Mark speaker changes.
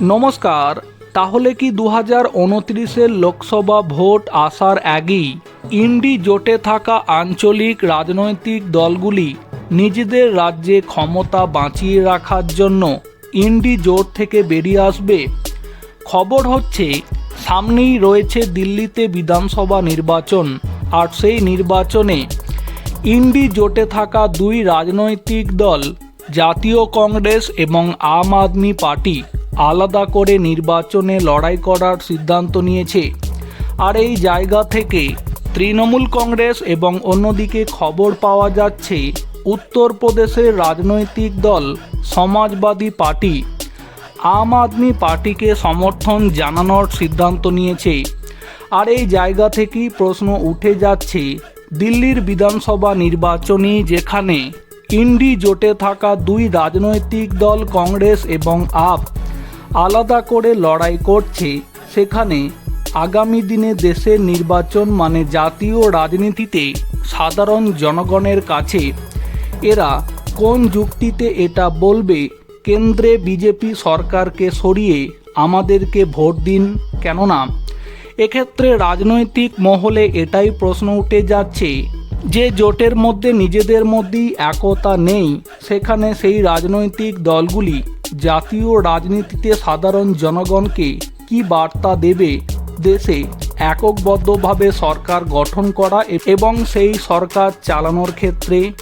Speaker 1: নমস্কার, তাহলে কি দু হাজার উনত্রিশের লোকসভা ভোট আসার আগেই ইন্ডি জোটে থাকা আঞ্চলিক রাজনৈতিক দলগুলি নিজেদের রাজ্যে ক্ষমতা বাঁচিয়ে রাখার জন্য ইন্ডি জোট থেকে বেরিয়ে আসবে? খবর হচ্ছে, সামনেই রয়েছে দিল্লিতে বিধানসভা নির্বাচন, আর সেই নির্বাচনে ইন্ডি জোটে থাকা দুই রাজনৈতিক দল, জাতীয় কংগ্রেস এবং আম আদমি পার্টি। আলাদা করে নির্বাচনে লড়াই করার সিদ্ধান্ত নিয়েছে। আর এই জায়গা থেকে তৃণমূল কংগ্রেস এবং অন্যদিকে খবর পাওয়া যাচ্ছে, উত্তরপ্রদেশের রাজনৈতিক দল সমাজবাদী পার্টি। আম আদমি পার্টিকে সমর্থন জানানোর সিদ্ধান্ত নিয়েছে। আর এই জায়গা থেকেই প্রশ্ন উঠে যাচ্ছে, দিল্লির বিধানসভা নির্বাচনী যেখানে ইন্ডি জোটে থাকা দুই রাজনৈতিক দল কংগ্রেস এবং আপ আলাদা করে লড়াই করছে। সেখানে আগামী দিনে দেশের নির্বাচন মানে জাতীয় রাজনীতিতে সাধারণ জনগণের কাছে। এরা কোন যুক্তিতে এটা বলবে? কেন্দ্রে বিজেপি সরকারকে সরিয়ে আমাদেরকে ভোট দিন কেননা? এক্ষেত্রে রাজনৈতিক মহলে এটাই প্রশ্ন উঠে যাচ্ছে। যে জোটের মধ্যে নিজেদের মধ্যেই একতা নেই, সেখানে সেই রাজনৈতিক দলগুলি জাতীয় রাজনীতিতে সাধারণ জনগণকে কি বার্তা দেবে? দেশে এককবদ্ধভাবে সরকার গঠন করা এবং সেই সরকার চালানোর ক্ষেত্রে